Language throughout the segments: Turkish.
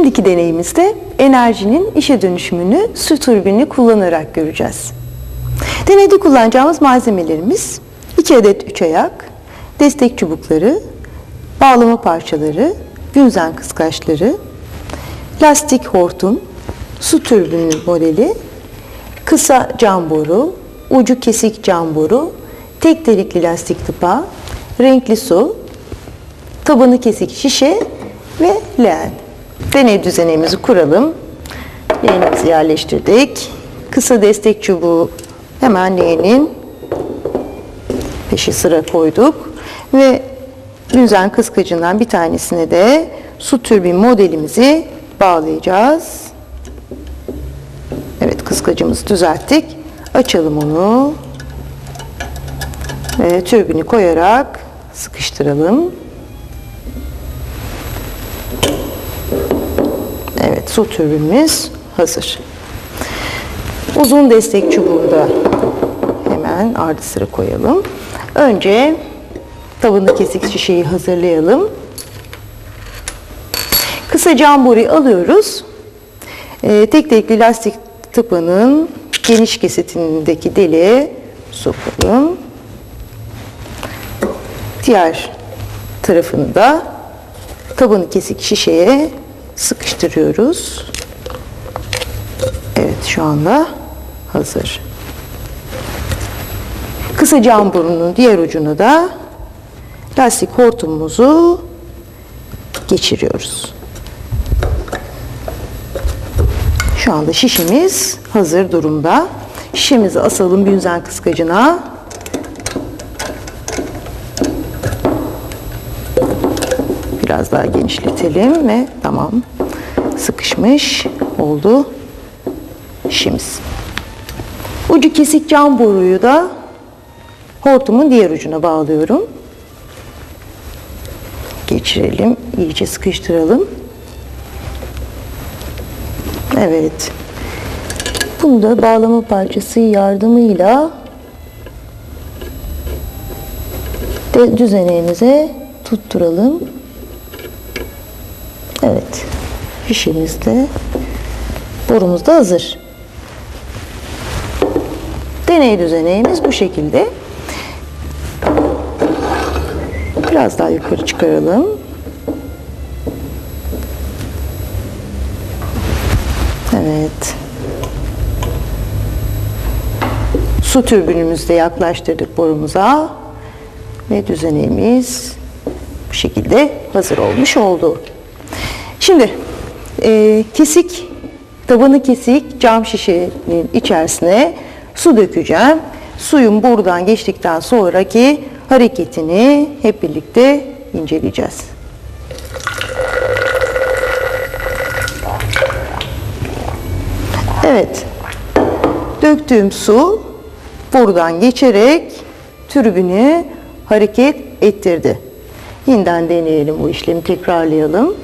Şimdiki deneyimizde enerjinin işe dönüşümünü su türbini kullanarak göreceğiz. Deneyde kullanacağımız malzemelerimiz 2 adet 3 ayak, destek çubukları, bağlama parçaları, günzen kıskaçları, lastik hortum, su türbini modeli, kısa cam boru, ucu kesik cam boru, tek delikli lastik tıpa, renkli su, tabanı kesik şişe ve leğen. Deney düzenimizi kuralım. Leğenimizi yerleştirdik. Kısa destek çubuğu hemen leğenin peşi sıra koyduk. Ve günzen kıskacından bir tanesine de su türbin modelimizi bağlayacağız. Evet kıskacımızı düzelttik. Açalım onu. Ve türbini koyarak sıkıştıralım. Evet su türbinimiz hazır. Uzun destek çubuğunu da hemen ardı sıra koyalım. Önce tavanı kesik şişeyi hazırlayalım. Kısa cam boruyu alıyoruz. Ee, tek tekli lastik tıpanın geniş kesitindeki deliğe sokalım. Diğer tarafını da tabanı kesik şişeye sıkıştırıyoruz. Evet şu anda hazır. Kısa cam borunun diğer ucuna da lastik hortumumuzu geçiriyoruz. Şu anda şişimiz hazır durumda. Şişemizi asalım bünzen kıskacına. Biraz daha genişletelim ve tamam. Sıkışmış oldu şişimiz. Ucu kesik cam boruyu da hortumun diğer ucuna bağlıyorum. Geçirelim, iyice sıkıştıralım. Evet. Bunu da bağlama parçası yardımıyla de düzeneğimize tutturalım. Evet. Fişimiz de borumuz da hazır. Deney düzeneğimiz bu şekilde. Biraz daha yukarı çıkaralım. Evet. Su türbünümüzü de yaklaştırdık borumuza. Ve düzeneğimiz bu şekilde hazır olmuş oldu. Şimdi e, kesik, tabanı kesik cam şişenin içerisine su dökeceğim. Suyun buradan geçtikten sonraki hareketini hep birlikte inceleyeceğiz. Evet. Döktüğüm su buradan geçerek türbünü hareket ettirdi. Yeniden deneyelim bu işlemi tekrarlayalım.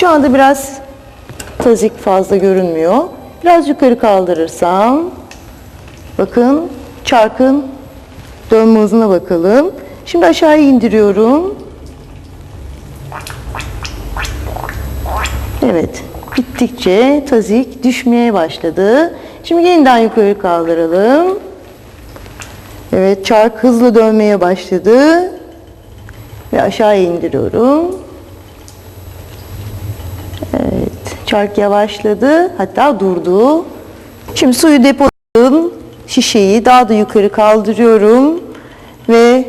Şu anda biraz tazik fazla görünmüyor. Biraz yukarı kaldırırsam bakın çarkın dönme hızına bakalım. Şimdi aşağıya indiriyorum. Evet. Gittikçe tazik düşmeye başladı. Şimdi yeniden yukarı kaldıralım. Evet çark hızlı dönmeye başladı. Ve aşağıya indiriyorum. Evet, çark yavaşladı, hatta durdu. Şimdi suyu depoladım, şişeyi daha da yukarı kaldırıyorum ve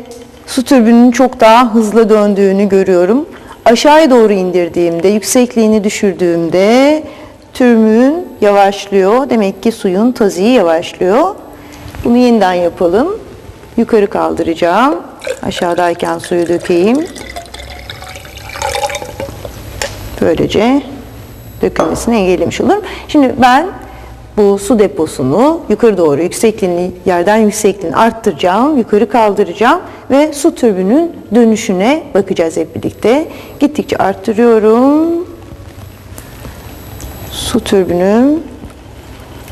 su türbünün çok daha hızlı döndüğünü görüyorum. Aşağıya doğru indirdiğimde, yüksekliğini düşürdüğümde türbün yavaşlıyor. Demek ki suyun taziği yavaşlıyor. Bunu yeniden yapalım. Yukarı kaldıracağım. Aşağıdayken suyu dökeyim. Böylece dökülmesini engellemiş olurum. Şimdi ben bu su deposunu yukarı doğru yüksekliğini yerden yüksekliğini arttıracağım, yukarı kaldıracağım ve su türbünün dönüşüne bakacağız hep birlikte. Gittikçe arttırıyorum. Su türbünüm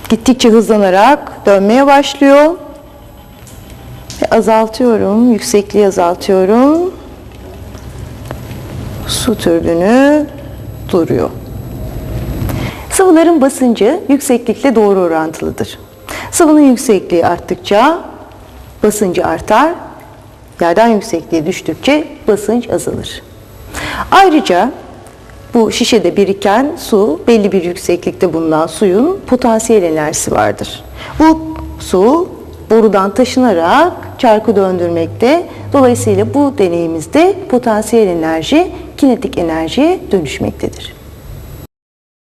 gittikçe hızlanarak dönmeye başlıyor. Ve azaltıyorum, yüksekliği azaltıyorum. Su türbünü duruyor. Sıvıların basıncı yükseklikle doğru orantılıdır. Sıvının yüksekliği arttıkça basıncı artar, yerden yüksekliğe düştükçe basınç azalır. Ayrıca bu şişede biriken su belli bir yükseklikte bulunan suyun potansiyel enerjisi vardır. Bu su borudan taşınarak çarkı döndürmekte. Dolayısıyla bu deneyimizde potansiyel enerji kinetik enerjiye dönüşmektedir.